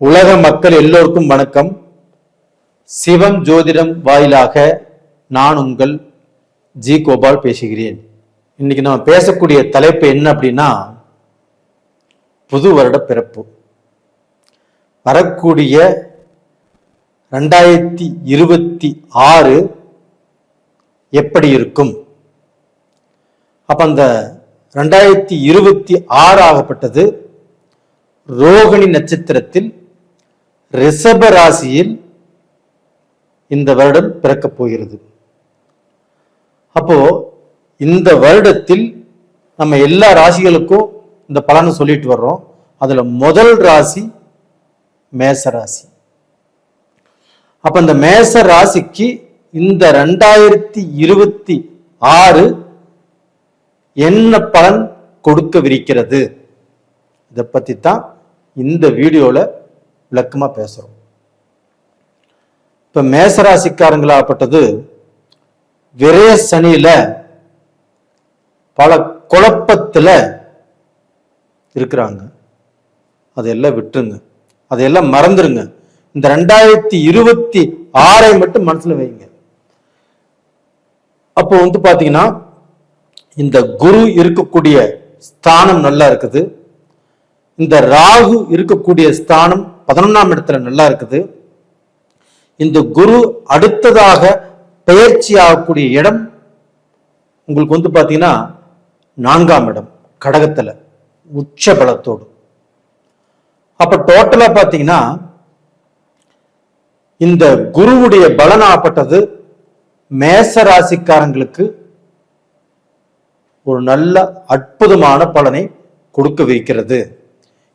உலக மக்கள் எல்லோருக்கும் வணக்கம். சிவம் ஜோதிடம் வாயிலாக நான் உங்கள் ஜி கோபால் பேசுகிறேன். இன்னைக்கு நம்ம பேசக்கூடிய தலைப்பு என்ன அப்படின்னா புது வருட பிறப்பு. வரக்கூடிய ரெண்டாயிரத்தி இருபத்தி ஆறு எப்படி இருக்கும்? அப்ப அந்த ரெண்டாயிரத்தி இருபத்தி ஆறு ஆகப்பட்டது ரோகிணி நட்சத்திரத்தில் ரிஷப ராசியில் இந்த வருடம் பிறக்கப் போகிறது. அப்போ இந்த வருடத்தில் நம்ம எல்லா ராசிகளுக்கும் இந்த பலனை சொல்லிட்டு வர்றோம். அதுல முதல் ராசி மேச ராசி. அப்ப இந்த மேச ராசிக்கு இந்த ரெண்டாயிரத்தி இருபத்தி ஆறு என்ன பலன் கொடுக்கவிருக்கிறது? இதை பத்தி தான் இந்த வீடியோவில் விளக்கமாக பேசுறோம். இப்ப மேசராசிக்காரங்களாகப்பட்டது விரைய சனியில பல குழப்பத்தில் இருக்கிறாங்க. அதையெல்லாம் விட்டுருங்க. அதையெல்லாம் மறந்துருங்க. இந்த ரெண்டாயிரத்தி இருபத்தி ஆறை மட்டும் மனசுல வைங்க. அப்போ வந்து பாத்தீங்கன்னா இந்த குரு இருக்கக்கூடிய ஸ்தானம் நல்லா இருக்குது. இந்த ராகு இருக்கக்கூடிய ஸ்தானம் பதினொன்றாம் இடத்துல நல்லா இருக்குது. இந்த குரு அடுத்ததாக பெயர்ச்சி ஆகக்கூடிய இடம் உங்களுக்கு வந்து பார்த்தீங்கன்னா நான்காம் இடம் கடகத்துல உச்ச பலத்தோடு. அப்ப டோட்டலா பாத்தீங்கன்னா இந்த குருவுடைய பலனாகப்பட்டது மேச ராசிக்காரங்களுக்கு ஒரு நல்ல அற்புதமான பலனை கொடுக்க வைக்கிறது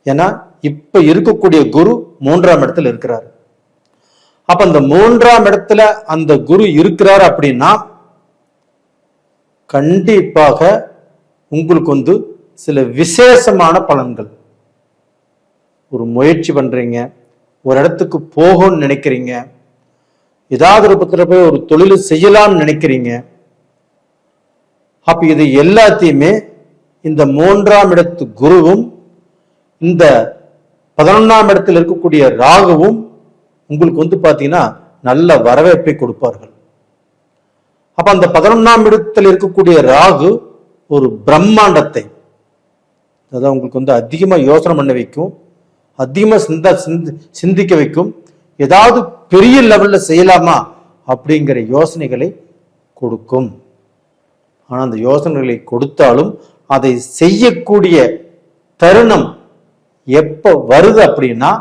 ஏன்னா இப்ப இருக்கக்கூடிய குரு மூன்றாம் இடத்துல இருக்கிறார். அப்ப அந்த மூன்றாம் இடத்துல அந்த குரு இருக்கிறார் அப்படின்னா கண்டிப்பாக உங்களுக்கு வந்து சில விசேஷமான பலன்கள். ஒரு முயற்சி பண்றீங்க ஒரு இடத்துக்கு போகணும்னு நினைக்கிறீங்க ஏதாவது ஒரு போய் ஒரு தொழில் செய்யலாம்னு நினைக்கிறீங்க. அப்ப இது எல்லாத்தையுமே இந்த மூன்றாம் இடத்து குருவும் இந்த பதினொன்றாம் இடத்தில் இருக்கக்கூடிய ராகுவும் உங்களுக்கு வந்து பார்த்தீங்கன்னா நல்ல வரவேற்பை கொடுப்பார்கள். அப்ப அந்த பதினொன்றாம் இடத்தில் இருக்கக்கூடிய ராகு ஒரு பிரம்மாண்டத்தை அதாவது உங்களுக்கு வந்து அதிகமாக யோசனை பண்ண வைக்கும் அதிகமாக சிந்த சிந்தி- சிந்திக்க வைக்கும் ஏதாவது பெரிய லெவலில் செய்யலாமா அப்படிங்கிற யோசனைகளை கொடுக்கும். ஆனால் அந்த யோசனைகளை கொடுத்தாலும் அதை செய்யக்கூடிய தருணம் எப்போ வருது அப்படின்னா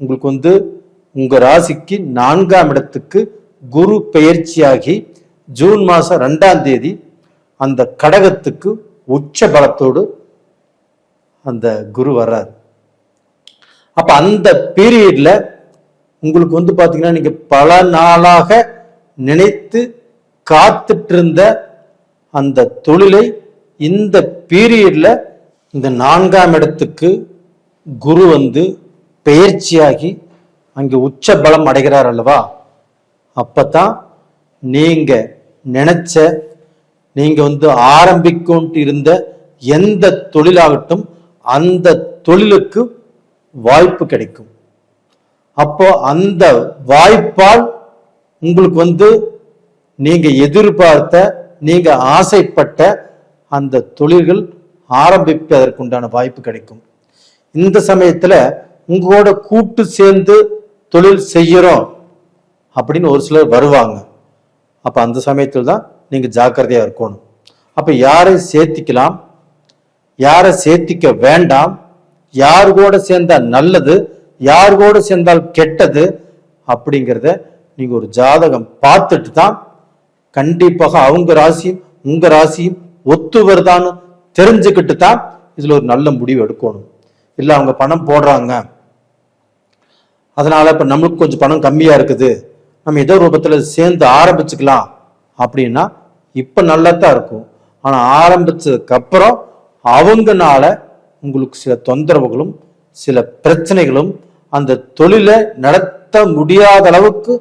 உங்களுக்கு வந்து உங்கள் ராசிக்கு நான்காம் இடத்துக்கு குரு பெயர்ச்சியாகி ஜூன் மாதம் ரெண்டாம் தேதி அந்த கடகத்துக்கு உச்ச பலத்தோடு அந்த குரு வர்றார். அப்போ அந்த பீரியடில் உங்களுக்கு வந்து பார்த்தீங்கன்னா நீங்கள் பல நாளாக நினைத்து காத்துட்டு இருந்த அந்த தொழிலை இந்த பீரியடில் இந்த நான்காம் இடத்துக்கு குரு வந்து பெயர்ச்சியாகி அங்கே உச்ச பலம் அடைகிறார் அல்லவா? அப்பதான் நீங்க நினைச்ச நீங்க வந்து ஆரம்பிக்கொண்டு இருந்த எந்த தொழிலாகட்டும் அந்த தொழிலுக்கு வாய்ப்பு கிடைக்கும். அப்போ அந்த வாய்ப்பால் உங்களுக்கு வந்து நீங்க எதிர்பார்த்த நீங்க ஆசைப்பட்ட அந்த தொழில்கள் ஆரம்பிப்பதற்குண்டான வாய்ப்பு கிடைக்கும். இந்த சமயத்துல உங்களோட கூட்டு சேர்ந்து தொழில் செய்யறோம் அப்படின்னு ஒரு சிலர் வருவாங்க. அப்ப அந்த சமயத்தில் தான் நீங்க ஜாக்கிரதையா இருக்கணும். அப்ப யாரை சேர்த்திக்கலாம்? யாரை சேர்த்திக்க வேண்டாம்? யார் கூட சேர்ந்தா நல்லது? யார் கூட சேர்ந்தால் கெட்டது? அப்படிங்கிறத நீங்க ஒரு ஜாதகம் பார்த்துட்டு தான் கண்டிப்பாக அவங்க ராசியும் உங்க ராசியும் ஒத்து வருதான்னு தெரிஞ்சுக்கிட்டு தான் இதுல ஒரு நல்ல முடிவு எடுக்கணும். இல்ல அவங்க பணம் போடுறாங்க. அதனால இப்ப நம்மளுக்கு கொஞ்சம் பணம் கம்மியா இருக்குது. நம்ம ஏதோ ரூபத்துல சேர்ந்து ஆரம்பிச்சுக்கலாம். அப்படின்னா இப்ப நல்லா தான் இருக்கும். ஆனா ஆரம்பிச்சதுக்கு அப்புறம் அவங்கனால உங்களுக்கு சில தொந்தரவுகளும் சில பிரச்சனைகளும் அந்த தொழிலை நடத்த முடியாத அளவுக்கு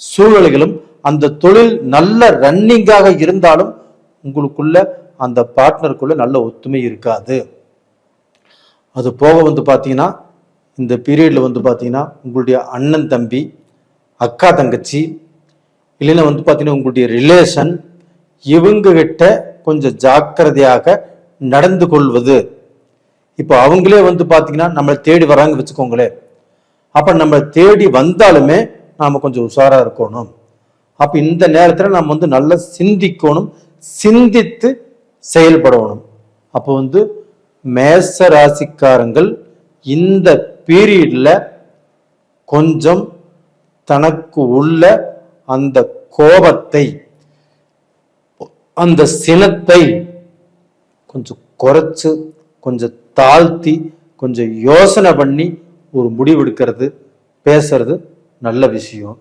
சூழ்நிலைகளும் அந்த தொழில் நல்ல ரன்னிங்காக இருந்தாலும் உங்களுக்குள்ள அந்த பார்ட்னருக்குள்ளே நல்ல ஒத்துமை இருக்காது. அது போக வந்து பார்த்தீங்கன்னா இந்த பீரியடில் வந்து பார்த்தீங்கன்னா உங்களுடைய அண்ணன் தம்பி அக்கா தங்கச்சி இல்லைன்னா வந்து பார்த்தீங்கன்னா உங்களுடைய ரிலேஷன் இவங்ககிட்ட கொஞ்சம் ஜாக்கிரதையாக நடந்து கொள்வது. இப்போ அவங்களே வந்து பார்த்தீங்கன்னா நம்மளை தேடி வராங்க வச்சுக்கோங்களேன். அப்போ நம்ம தேடி வந்தாலுமே நாம் கொஞ்சம் உஷாராக இருக்கணும். அப்போ இந்த நேரத்தில் நம்ம வந்து நல்லா சிந்திக்கணும். சிந்தித்து செயல்படணும். அப்போ வந்து மேச ராசிக்காரங்கள் இந்த பீரியட்ல கொஞ்சம் தனக்கு உள்ள அந்த கோபத்தை அந்த சினத்தை கொஞ்சம் குறைச்சு கொஞ்சம் தாழ்த்தி கொஞ்சம் யோசனை பண்ணி ஒரு முடிவெடுக்கிறது பேசுறது நல்ல விஷயம்.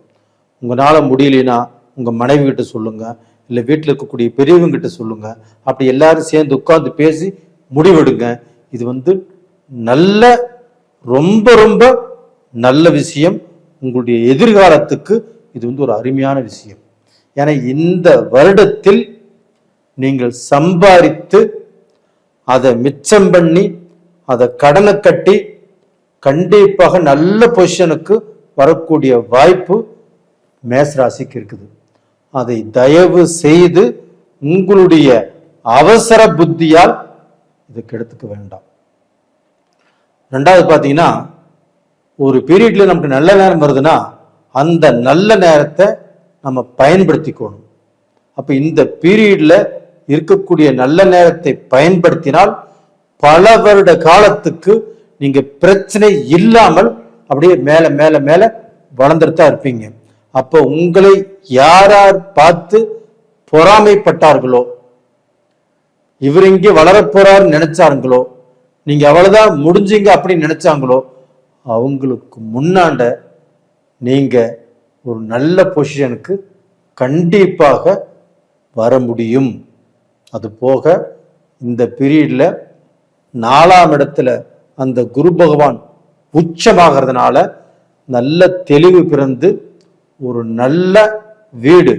உங்களால முடியலைன்னா உங்க மனைவி கிட்ட சொல்லுங்க. இல்லை வீட்டில் இருக்கக்கூடிய பெரியவங்க கிட்ட சொல்லுங்க. அப்படி எல்லாரும் சேர்ந்து உட்காந்து பேசி முடிவெடுங்க. இது வந்து நல்ல ரொம்ப ரொம்ப நல்ல விஷயம். உங்களுடைய எதிர்காலத்துக்கு இது வந்து ஒரு அருமையான விஷயம். ஏன்னா இந்த வருடத்தில் நீங்கள் சம்பாதித்து அதை மிச்சம் பண்ணி அதை கடனை கட்டி கண்டிப்பாக நல்ல பொசிஷனுக்கு வரக்கூடிய வாய்ப்பு மேசராசிக்கு இருக்குது. அதை தயவு செய்து உங்களுடைய அவசர புத்தியால் இதை கெடுத்துக்க வேண்டாம். ரெண்டாவது பார்த்தீங்கன்னா ஒரு பீரியட்ல நமக்கு நல்ல நேரம் வருதுன்னா அந்த நல்ல நேரத்தை நம்ம பயன்படுத்திக்கணும். அப்ப இந்த பீரியட்ல இருக்கக்கூடிய நல்ல நேரத்தை பயன்படுத்தினால் பல வருட காலத்துக்கு நீங்க பிரச்சனை இல்லாமல் அப்படியே மேல மேல மேல வளர்ந்துட்டு தான் இருப்பீங்க. அப்போ உங்களை யார் யார் பார்த்து பொறாமைப்பட்டார்களோ இவர் இங்கே வளரப் நினைச்சாருங்களோ நீங்க அவ்வளவுதான் முடிஞ்சீங்க அப்படின்னு நினைச்சாங்களோ அவங்களுக்கு முன்னாண்ட நீங்க ஒரு நல்ல பொசிஷனுக்கு கண்டிப்பாக வர முடியும். அது போக இந்த பீரியட்ல நாலாம் இடத்துல அந்த குரு பகவான் உச்சமாகிறதுனால நல்ல தெளிவு பிறந்து ஒரு நல்ல வீடு.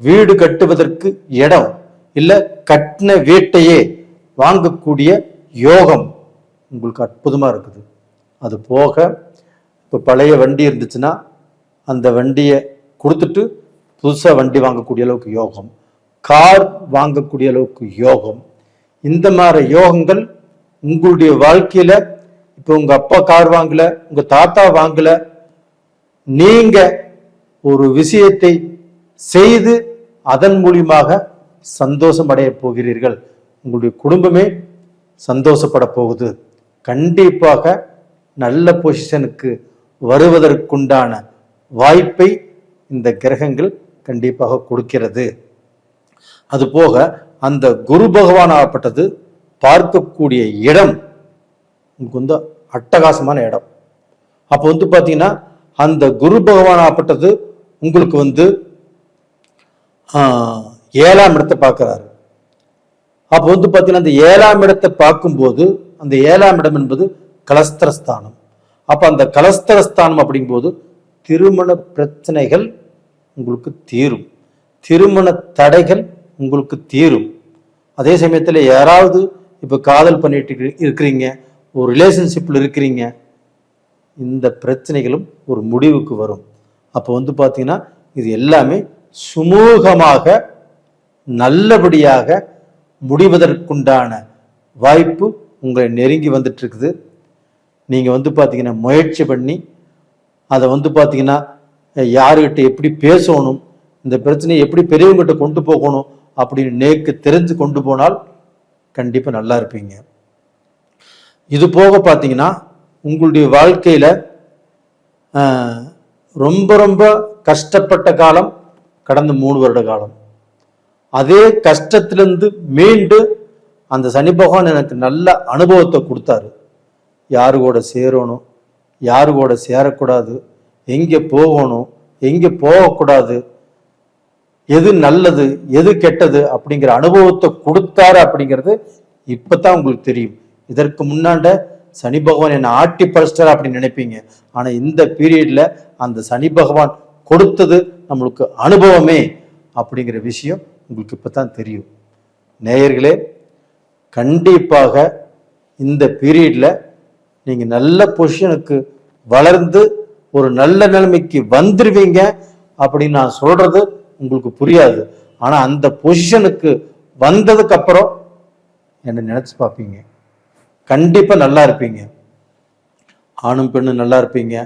வீடு கட்டுவதற்கு இடம் இல்ல கட்டின வீட்டையே வாங்கக்கூடிய யோகம் உங்களுக்கு அற்புதமா இருக்குது. அது போக இப்போ பழைய வண்டி இருந்துச்சுன்னா அந்த வண்டியை கொடுத்துட்டு புதுசா வண்டி வாங்கக்கூடிய அளவுக்கு யோகம் கார் வாங்கக்கூடிய அளவுக்கு யோகம். இந்த மாதிரி யோகங்கள் உங்களுடைய வாழ்க்கையில இப்போ உங்க அப்பா கார் வாங்கல உங்க தாத்தா வாங்கல நீங்க ஒரு விஷயத்தை செய்து அதன் மூலியமாக சந்தோஷம் அடைய போகிறீர்கள். உங்களுடைய குடும்பமே சந்தோஷப்பட போகுது. கண்டிப்பாக நல்ல பொசிஷனுக்கு வருவதற்குண்டான வாய்ப்பை இந்த கிரகங்கள் கண்டிப்பாக கொடுக்கிறது. அதுபோக அந்த குரு பகவான் ஆகப்பட்டது பார்க்கக்கூடிய இடம் உங்களுக்கு வந்து அட்டகாசமான இடம். அப்போ வந்து பார்த்தீங்கன்னா அந்த குரு பகவான் ஆகப்பட்டது உங்களுக்கு வந்து ஏழாம் இடத்தை பார்க்குறாரு. அப்போ வந்து பார்த்தீங்கன்னா அந்த ஏழாம் இடத்தை பார்க்கும்போது அந்த ஏழாம் இடம் என்பது கலஸ்தரஸ்தானம். அப்போ அந்த கலஸ்தரஸ்தானம் அப்படிங்கும்போது திருமண பிரச்சனைகள் உங்களுக்கு தீரும். திருமண தடைகள் உங்களுக்கு தீரும். அதே சமயத்தில் யாராவது இப்போ காதல் பண்ணிட்டு இருக்கிறீங்க ஒரு ரிலேஷன்ஷிப்பில் இருக்கிறீங்க இந்த பிரச்சனைகளும் ஒரு முடிவுக்கு வரும். அப்போ வந்து பார்த்தீங்கன்னா இது எல்லாமே சுமூகமாக நல்லபடியாக முடிவதற்குண்டான வாய்ப்பு உங்களை நெருங்கி வந்துட்டுருக்குது. நீங்கள் வந்து பார்த்தீங்கன்னா முயற்சி பண்ணி அதை வந்து பார்த்தீங்கன்னா யாருக்கிட்ட எப்படி பேசணும் இந்த பிரச்சனையை எப்படி பெரியவங்ககிட்ட கொண்டு போகணும் அப்படின்னு நேக்கு தெரிஞ்சு கொண்டு போனால் கண்டிப்பாக நல்லா இருப்பீங்க. இது போக பார்த்தீங்கன்னா உங்களுடைய வாழ்க்கையில் ரொம்ப ரொம்ப கஷ்டப்பட்ட காலம் கடந்த மூணு வருட காலம். அதே கஷ்டத்திலிருந்து மீண்டு அந்த சனி பகவான் எனக்கு நல்ல அனுபவத்தை கொடுத்தாரு. யாரு கூட சேரணும் யாரு கூட சேரக்கூடாது எங்கே போகணும் எங்கே போகக்கூடாது எது நல்லது எது கெட்டது அப்படிங்கிற அனுபவத்தை கொடுத்தாரு அப்படிங்கிறது இப்பதான் உங்களுக்கு தெரியும். இதற்கு முன்னாண்ட சனி பகவான் என்னை ஆட்டி பறிச்சிட்டார் அப்படின்னு நினைப்பீங்க. ஆனால் இந்த பீரியட்ல அந்த சனி பகவான் கொடுத்தது நம்மளுக்கு அனுபவமே அப்படிங்கிற விஷயம் உங்களுக்கு இப்போ தான் தெரியும். நேயர்களே கண்டிப்பாக இந்த பீரியட்ல நீங்கள் நல்ல பொசிஷனுக்கு வளர்ந்து ஒரு நல்ல நிலைமைக்கு வந்துருவீங்க அப்படின்னு நான் சொல்றது உங்களுக்கு புரியாது. ஆனால் அந்த பொசிஷனுக்கு வந்ததுக்கு அப்புறம் என்னை நினச்சி பார்ப்பீங்க. கண்டிப்பாக நல்லா இருப்பீங்க. ஆணும் பெண்ணும் நல்லா இருப்பீங்க.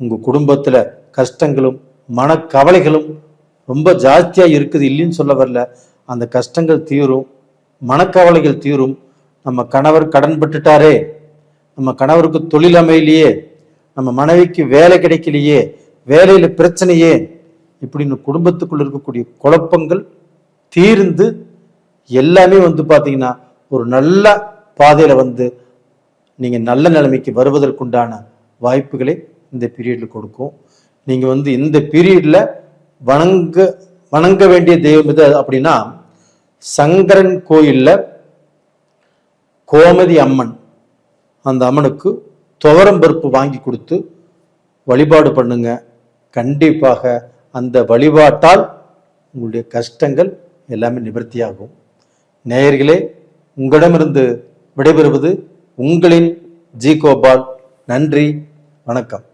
உங்கள் குடும்பத்தில் கஷ்டங்களும் மனக்கவலைகளும் ரொம்ப ஜாஸ்தியாக இருக்குது இல்லைன்னு சொல்ல வரல. அந்த கஷ்டங்கள் தீரும் மனக்கவலைகள் தீரும். நம்ம கணவர் கடன் பட்டுட்டாரே நம்ம கணவருக்கு தொழில் அமையிலேயே. நம்ம மனைவிக்கு வேலை கிடைக்கலையே. வேலையில் பிரச்சனையே. இப்படின்னு குடும்பத்துக்குள்ள இருக்கக்கூடிய குழப்பங்கள் தீர்ந்து எல்லாமே வந்து பார்த்தீங்கன்னா ஒரு நல்ல பாதையில் வந்து நீங்கள் நல்ல நிலைமைக்கு வருவதற்குண்டான வாய்ப்புகளை இந்த பீரியடில் கொடுக்கும். நீங்கள் வந்து இந்த பீரியடில் வணங்க வணங்க வேண்டிய தெய்வம் எது அப்படின்னா சங்கரன் கோயிலில் கோமதி அம்மன் அந்த அம்மனுக்கு துவரம் பருப்பு வாங்கி கொடுத்து வழிபாடு பண்ணுங்க. கண்டிப்பாக அந்த வழிபாட்டால் உங்களுடைய கஷ்டங்கள் எல்லாமே நிவர்த்தியாகும். நேயர்களே உங்களிடமிருந்து விடைபெறுவது உங்களின் ஜி கோபால் நன்றி வணக்கம்.